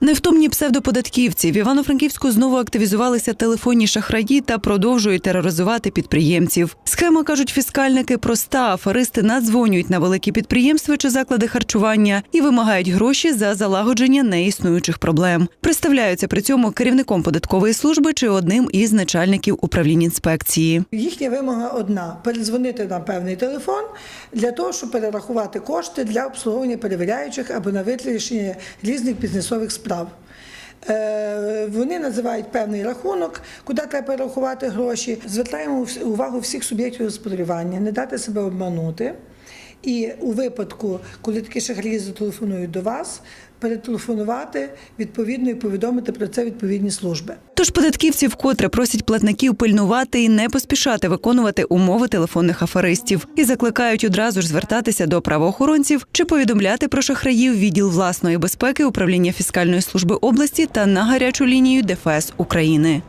Невтомні псевдоподатківці в Івано-Франківську знову активізувалися телефонні шахраї та продовжують тероризувати підприємців. Схема кажуть фіскальники проста. Аферисти надзвонюють на великі підприємства чи заклади харчування і вимагають гроші за залагодження неіснуючих проблем. Представляються при цьому керівником податкової служби чи одним із начальників управління інспекції. Їхня вимога одна: передзвонити на певний телефон для того, щоб перерахувати кошти для обслуговування перевіряючих або на вирішення різних бізнесових справ. Е, Вони називають певний рахунок, куди треба перерахувати гроші. Звертаємо увагу всіх суб'єктів господарювання, не дати себе обманути. І у випадку, коли такі шахраї зателефонують до вас, перетелефонувати відповідно і повідомити про це відповідні служби. Тож податківці вкотре просять платників пильнувати і не поспішати виконувати умови телефонних аферистів і закликають одразу ж звертатися до правоохоронців чи повідомляти про шахраїв відділ власної безпеки управління фіскальної служби області та на гарячу лінію ДФС України.